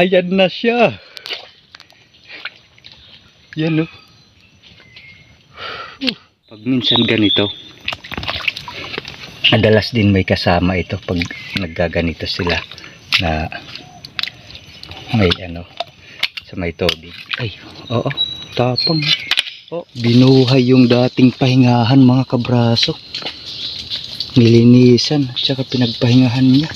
Ayan na siya. Yan oh. Pag minsan ganito, madalas din may kasama ito pag naggaganito sila na may ano sa may tubig. Ay, oo, tapang. Oh, binuhay yung dating pahingahan mga kabraso. Nilinisan, tsaka pinagpahingahan niya.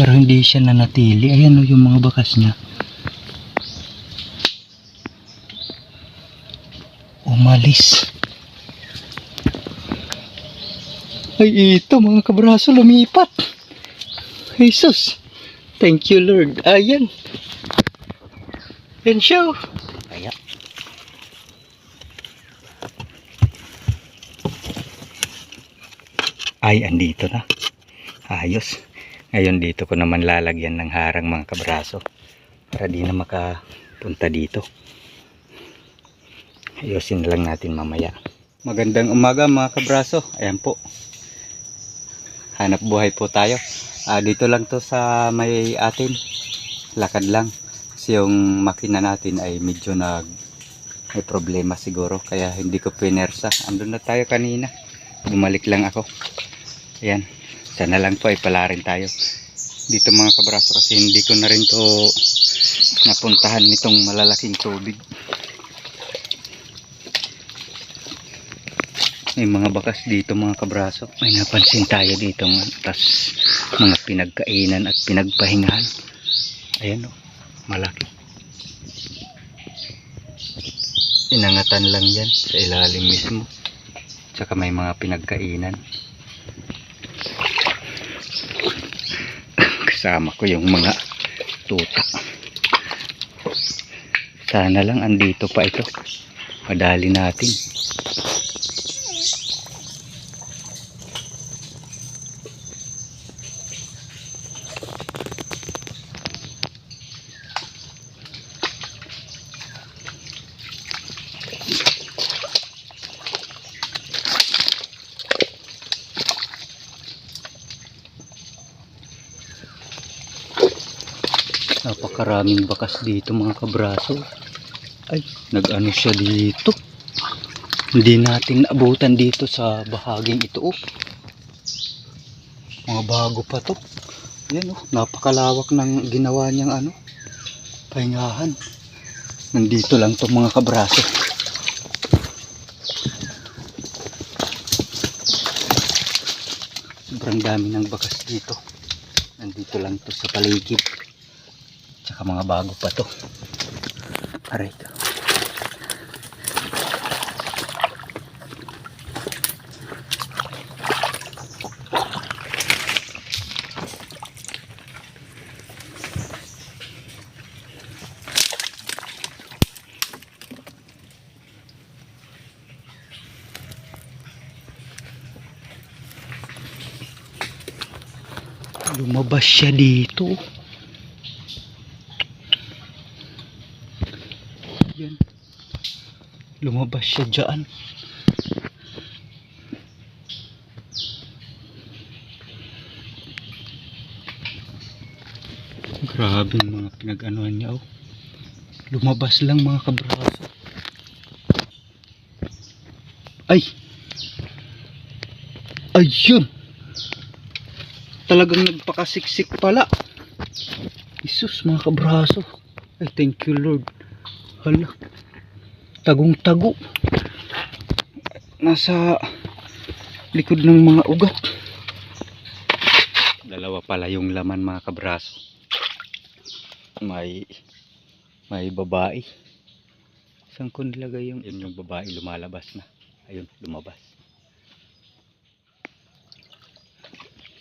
Pero hindi siya nanatili. Ayan o yung mga bakas niya. Umalis. Ay ito mga kabraso lumipat. Jesus. Thank you Lord. Ayan. Yan siya. oh. Ayan. Ay, andito na. Ayos. Ngayon dito ko naman lalagyan ng harang mga kabraso para di na makapunta dito. Ayusin na lang natin mamaya. Magandang umaga mga kabraso. Ayan po. Hanap buhay po tayo. Ah, dito lang to sa may atin. Lakad lang. Kasi yung makina natin ay medyo nag may problema siguro. Kaya hindi ko pinersa. Andun na tayo kanina. Bumalik lang ako. Ayan. Sana lang po ay pala rin tayo. Dito mga kabraso kasi hindi ko na rin to napuntahan nitong malalaking tubig. May mga bakas dito mga kabraso. May napansin tayo dito tas mga pinagkainan at pinagpahingahan. Ayan o, malaki. Inangatan lang yan sa ilalim mismo. Tsaka may mga pinagkainan. Kasama ko yung mga tuta. Sana lang andito pa ito. Madali natin. Napakaraming bakas dito mga kabraso. Ay, nag-ano siya dito. Hindi natin naabutan dito sa bahaging ito. Oh. Mga bago pa to. Yan oh, napakalawak ng ginawa niyang ano, pahingahan. Nandito lang to mga kabraso. Sobrang dami ng bakas dito. Nandito lang to sa paligid. Tsaka mga bago pa to. Aray ka. Lumabas siya dito. Yan. Lumabas siya dyan. Grabe mga pinag-anuhan niya. Oh. Lumabas lang mga kabraso. Ay! Ayun! Talagang nagpakasiksik pala. Isus mga kabraso. Ay thank you Lord. Hala. Tagong-tago. Nasa likod ng mga ugat. Dalawa pala yung laman mga kabraso. May may babae. Saan ko nilagay yung yun yung babae lumalabas na. Ayun, lumabas.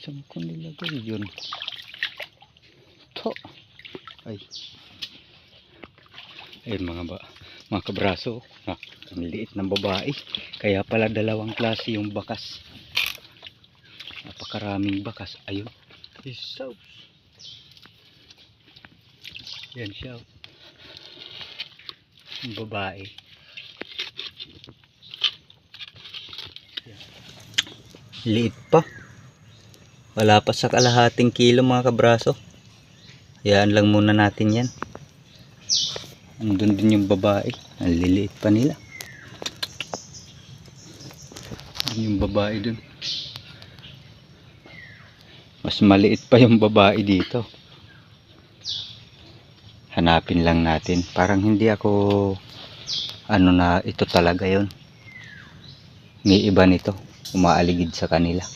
Saan ko nilagay yun? To. Ay. Ayun mga ba mga kabraso. Ha, ang liit ng babae. Kaya pala dalawang klase yung bakas. Napakaraming bakas. Ayun. Isaw. Yan siya. oh. Yung babae. Yan. Liit pa. Wala pa sa kalahating kilo mga kabraso. Hayaan lang muna natin yan. Andun din yung babae. Ang liliit pa nila. Yun Yung babae dun. Mas maliit pa yung babae dito. Hanapin lang natin. Parang hindi ako ano na ito talaga yon. May iba nito. Umaaligid sa kanila.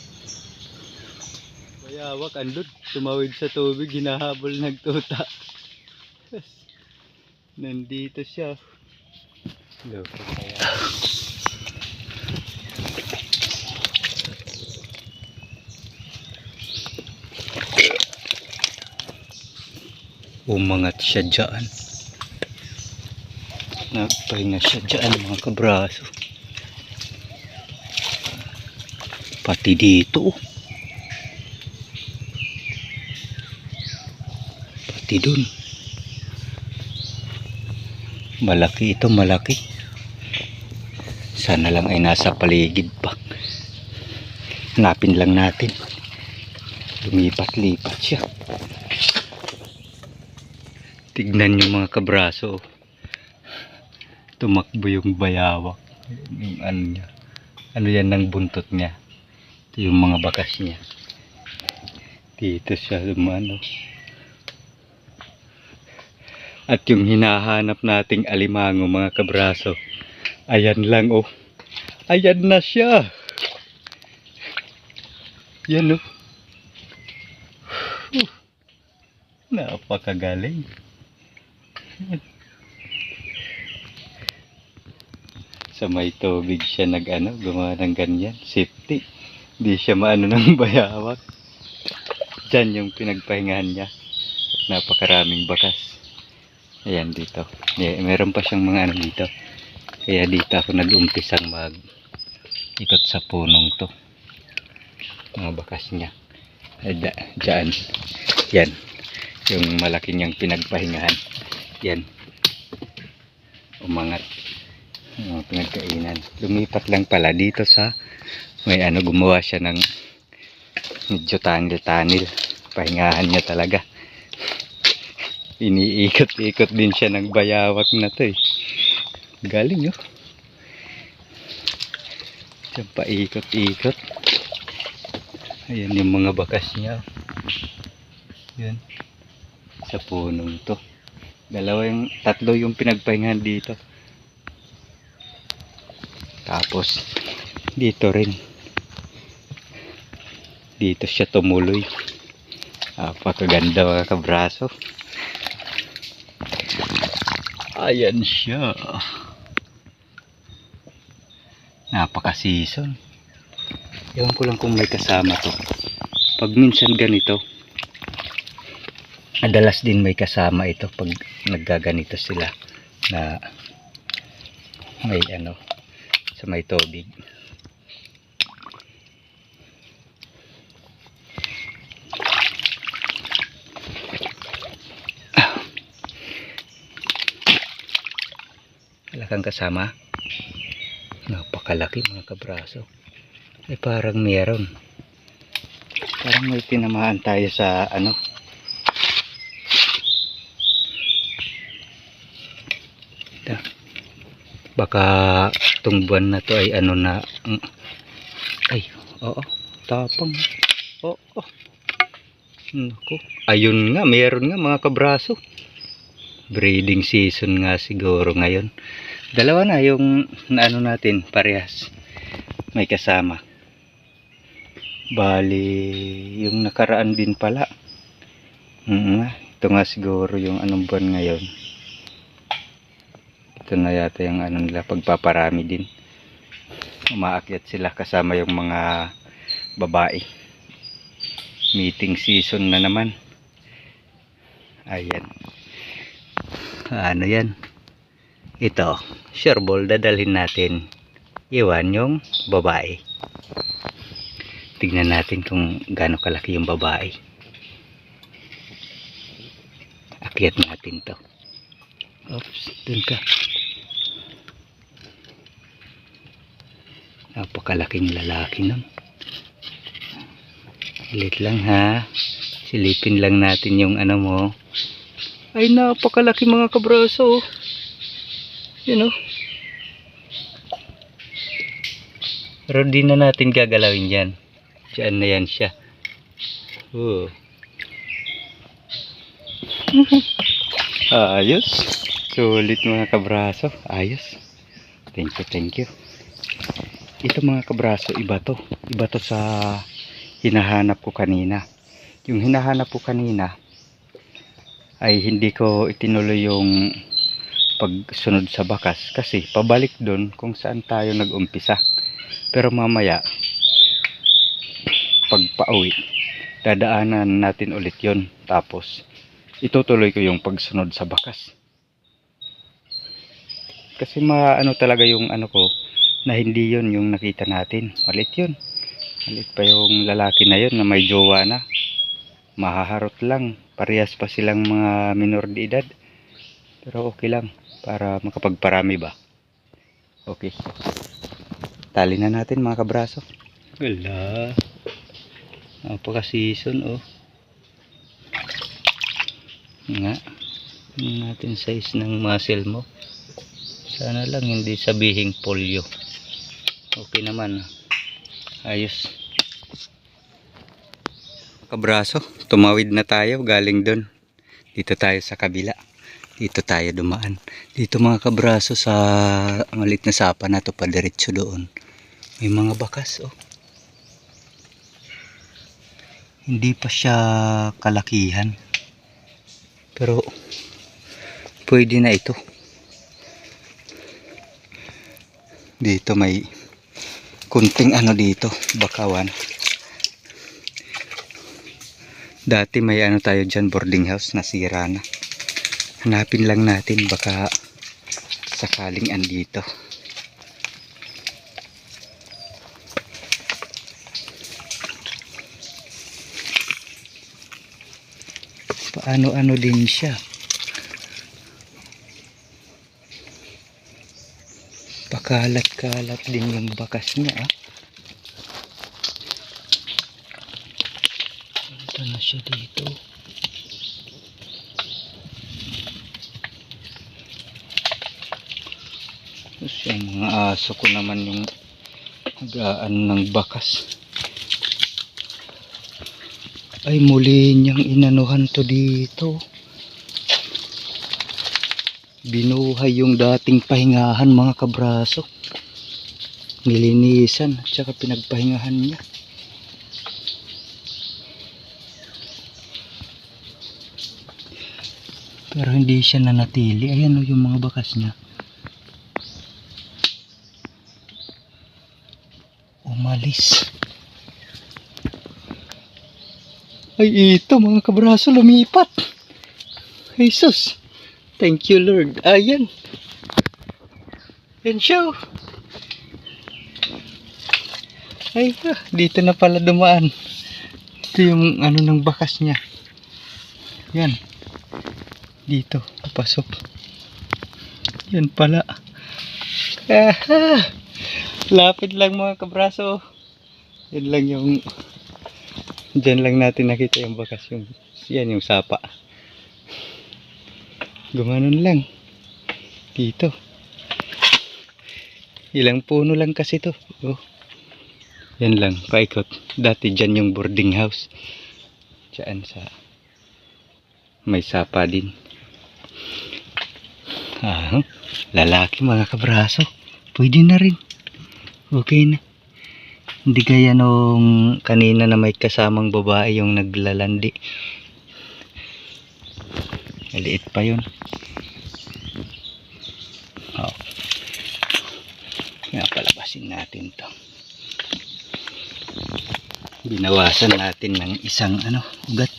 Bayawak andun. Tumawid sa tubig. Hinahabol nagtuta. Nandito siya. Loko kaya. Umangat siya dyan. Nagpahinga siya dyan mga kabraso. Pati dito. oh. Pati dun. Malaki ito, malaki. Sana lang ay nasa paligid pa. Hanapin lang natin. Lumipat-lipat siya. Tignan yung mga kabraso. Tumakbo yung bayawak. Yung ano niya. Ano yan ng buntot niya. Ito yung mga bakas niya. Dito siya lumano. At yung hinahanap nating alimango mga kabraso. Ayan lang oh. Ayan na siya. Yan oh. Napakagaling. Sa may tubig siya nag ano, gumawa ng ganyan. Safety. Hindi siya maano ng bayawak. Diyan yung pinagpahingahan niya. Napakaraming bakas. Ayan dito. Yeah, meron pa siyang mga ano dito. Kaya dito ako nag-umpisang mag ikot sa punong to. Mga bakas niya. Ay, da, dyan. Yan. Yung malaki niyang pinagpahingahan. Yan. Umangat. Mga pinagkainan. Lumipat lang pala dito sa may ano gumawa siya ng medyo tanil-tanil. Pahingahan niya talaga. Iniikot-ikot din siya ng bayawak na to eh. Galing oh. Diyan paikot-ikot. Ayan yung mga bakas niya. Yan. Sa punong to. Dalawa yung, tatlo yung pinagpahingahan dito. Tapos, dito rin. Dito siya tumuloy. Napakaganda mga kabraso. Ayan siya. Napaka-season. Ewan ko lang kung may kasama to. Pag minsan ganito, madalas din may kasama ito pag naggaganito sila na may ano sa may tubig. Wala kang kasama? Napakalaki mga kabraso. Ay parang meron. Parang may tinamaan tayo sa ano. Da. Baka itong buwan na to ay ano na ay oo tapang oo Naku. ayun nga meron nga mga kabraso breeding season nga siguro ngayon. Dalawa na yung na ano natin parehas. May kasama. Bali yung nakaraan din pala. Mm nga ito nga siguro yung anong buwan ngayon. Ito na yata yung ano nila pagpaparami din. Umaakyat sila kasama yung mga babae. Meeting season na naman. Ayan ano yan? Ito sure ball dadalhin natin. Iwan yung babae. Tignan natin kung gaano kalaki yung babae. Akyat natin to. Oops dun ka. Napakalaking lalaki nun. Ulit lang ha. Silipin lang natin yung ano mo. Ay napakalaki mga kabraso. oh. Yun oh. Pero di na natin gagalawin yan. Diyan na yan siya. Oh. Ayos. Sulit mga kabraso. Ayos. Thank you, thank you. Ito mga kabraso, iba to. Iba to sa hinahanap ko kanina. Yung hinahanap ko kanina ay hindi ko itinuloy yung pagsunod sa bakas kasi pabalik doon kung saan tayo nag-umpisa. Pero mamaya pag pauwi dadaanan natin ulit yon tapos itutuloy ko yung pagsunod sa bakas. Kasi maano talaga yung ano ko na hindi yon yung nakita natin. Malit yun. Malit pa yung lalaki na yun na may jowa na. Mahaharot lang. Parehas pa silang mga minor de edad. Pero okay lang. Para makapagparami ba. Okay. Tali na natin mga kabraso. Wala. Napaka season oh. Nga. Natin size ng muscle mo. Sana lang hindi sabihing polio. Okay naman. Ayos. Kabraso, tumawid na tayo galing doon. Dito tayo sa kabila. Dito tayo dumaan. Dito mga kabraso sa malit na sapa na to pa diretso doon. May mga bakas oh. Hindi pa siya kalakihan. Pero pwede na ito. Dito may kunting ano dito, bakawan. Dati may ano tayo dyan, boarding house, nasira na. Hanapin lang natin, baka sakaling andito. Paano-ano din siya. Pakalat-kalat din yung bakas niya ah. Ito na siya dito. Tapos yung mga aso ko naman yung nagaan ng bakas. Ay muli niyang inanuhan to dito. Binuhay yung dating pahingahan mga kabraso. Nilinisan at saka pinagpahingahan niya. Pero hindi siya nanatili. Ayan o yung mga bakas niya. Umalis. Ay ito mga kabraso lumipat. Jesus. Thank you Lord. Ayan. Yan siya oh. Ay, ah, dito na pala dumaan. Ito yung ano ng bakas niya. Yan. Dito, pasok. Yan pala. Aha! Lapit lang mga kabraso. Yan lang yung Diyan lang natin nakita yung bakas yung yan yung sapa. Gumanon lang. Dito. Ilang puno lang kasi to. Oh. Yan lang, paikot. Dati dyan yung boarding house. Diyan sa may sapa din. Ah, lalaki mga kabraso. Pwede na rin. Okay na. Hindi gaya nung kanina na may kasamang babae yung naglalandi. Maliit pa yun. Oh. Kaya palabasin natin to. Binawasan natin ng isang ano, ugat.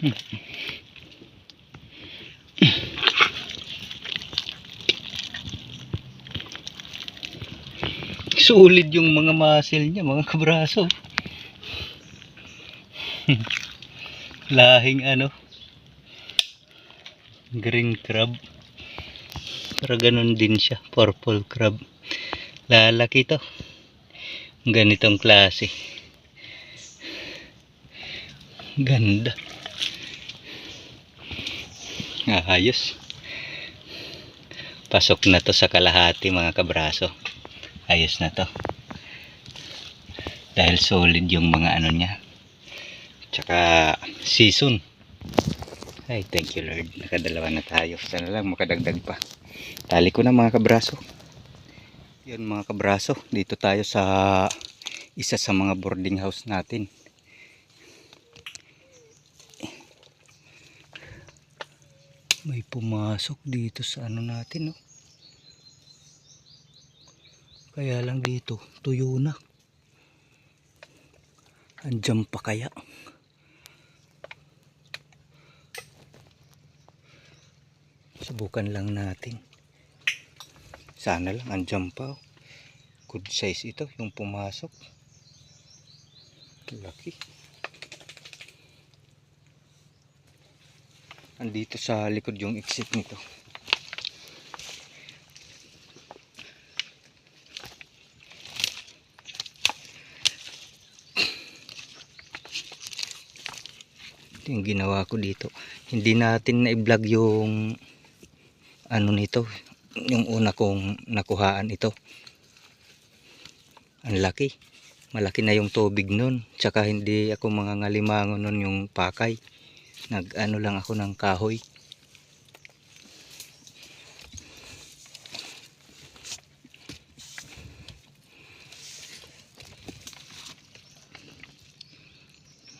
Sulit yung mga muscle niya, mga kabraso. Lahing ano. Green crab. Pero ganun din siya, purple crab. Lalaki to. Ganitong klase. Ganda. Ayos. Pasok na to sa kalahati mga kabraso. Ayos na to. Dahil solid yung mga ano niya. Tsaka season. Ay, thank you Lord. Nakadalawa na tayo. Sana lang makadagdag pa. Tali ko na mga kabraso. Yan mga kabraso. Dito tayo sa isa sa mga boarding house natin. May pumasok dito sa ano natin, no? Kaya lang dito, tuyo na. Andiyan pa kaya? Subukan lang natin. Sana lang, andiyan pa. oh. Good size ito, yung pumasok. Laki. Andito sa likod yung exit nito. Ito yung ginawa ko dito. Hindi natin na-vlog yung ano nito. Yung una kong nakuhaan ito. Ang laki. Malaki na yung tubig nun. Tsaka hindi ako mga ngalimangon nun yung pakay. Nag ano lang ako ng kahoy.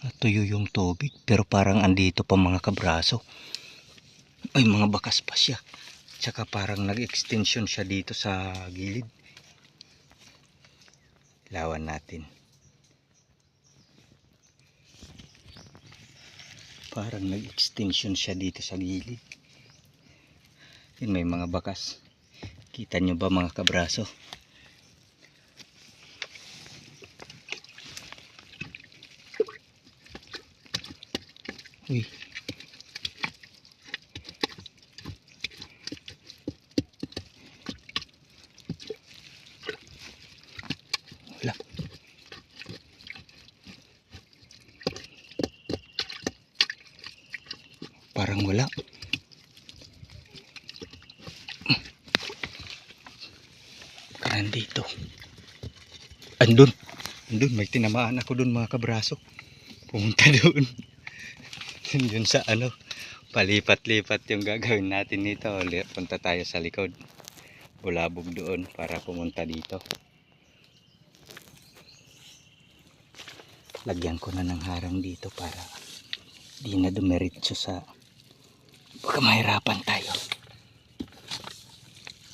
Natuyo yung tubig pero parang andito pa mga kabraso. Ay mga bakas pa siya. Tsaka parang nag-extension siya dito sa gilid. Lawan natin. Parang nag-extension siya dito sa gilid. Yun may mga bakas. Kita nyo ba mga kabraso? Uy. Parang wala. Dito. Andun. Andun. May tinamaan ako dun mga kabraso. Pumunta doon. Yun sa ano. Palipat-lipat yung gagawin natin nito. Punta tayo sa likod. Bulabog doon para pumunta dito. Lagyan ko na ng harang dito para di na dumiretso sa baka mahirapan tayo.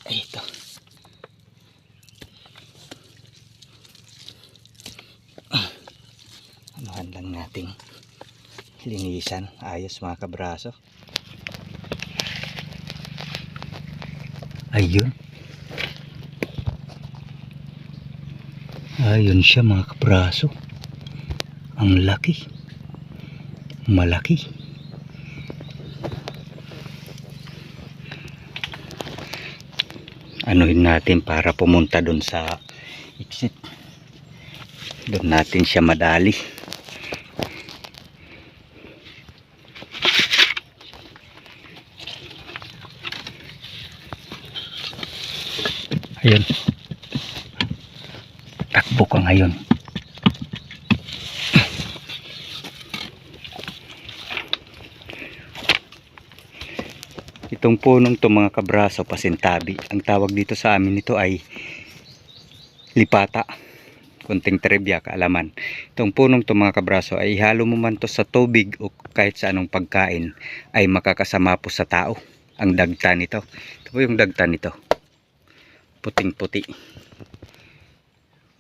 Ay, ito. Anuhan lang nating linisan. Ayos mga kabraso. Ayun. Ayun siya mga kabraso. Ang laki. Malaki. Anuhin natin para pumunta doon sa exit. Doon natin siya madali. Ayun. Takbo ka ngayon. Itong punong to mga kabraso pasintabi. Ang tawag dito sa amin nito ay lipata. Kunting trivia kaalaman. Itong punong to mga kabraso ay ihalo mo man to sa tubig o kahit sa anong pagkain ay makakasama po sa tao. Ang dagta nito. Ito po yung dagta nito. Puting puti.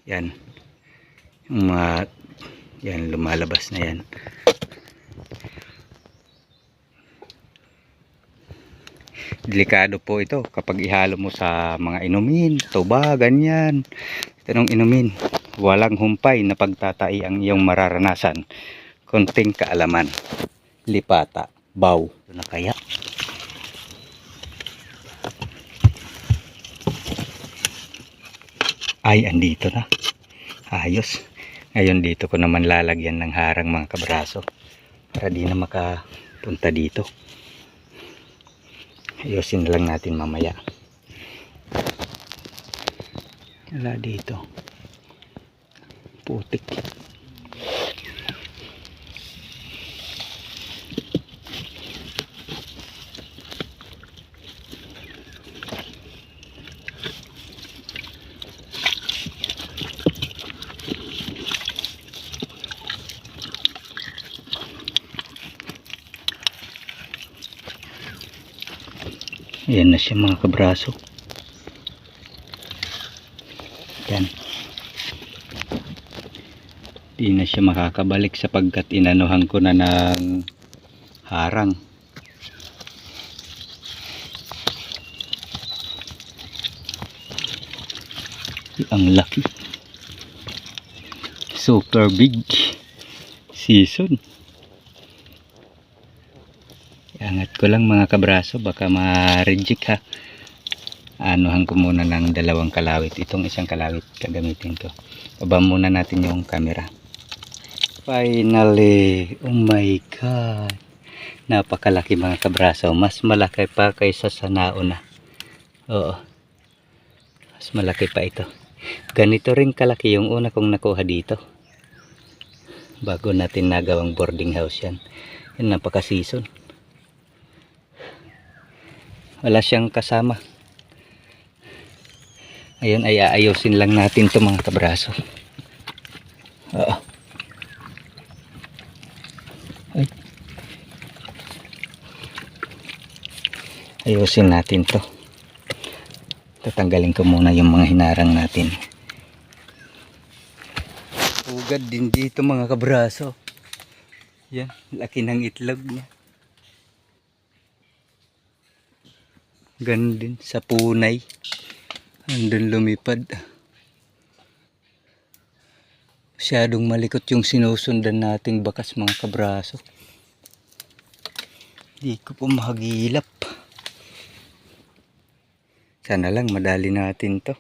Yan. Yung mga yan lumalabas na yan. Delikado po ito kapag ihalo mo sa mga inumin, tuba, ganyan. Tanong inumin, walang humpay na pagtatai ang iyong mararanasan. Konting kaalaman. Lipata, baw. Ito na kaya? Ay, andito na. Ayos. Ngayon dito ko naman lalagyan ng harang mga kabraso. Para di na makapunta dito. Ayusin lang natin mamaya. Wala dito. Putik. Ayan na siya mga kabraso. Yan. Di na siya makakabalik sapagkat inanuhan ko na ng harang. Ang laki. Super big season. Angat ko lang mga kabraso baka ma-reject ha. Anuhan ko muna ng dalawang kalawit. Itong isang kalawit gagamitin ko. Baba muna natin yung camera. Finally, oh my god. Napakalaki mga kabraso. Mas malaki pa kaysa sa nauna. Oo. Mas malaki pa ito. Ganito rin kalaki yung una kong nakuha dito. Bago natin nagawang boarding house yan. Yan napaka-season. Wala siyang kasama. Ayun ay aayusin lang natin to mga kabraso. Oo. Ay. Ayusin natin to. Tatanggalin ko muna yung mga hinarang natin. Ugad din dito mga kabraso. Yan, laki ng itlog niya. Ganon din sa punay. Andun lumipad. Masyadong malikot yung sinusundan nating bakas mga kabraso. Di ko po mahagilap. Sana lang madali natin to.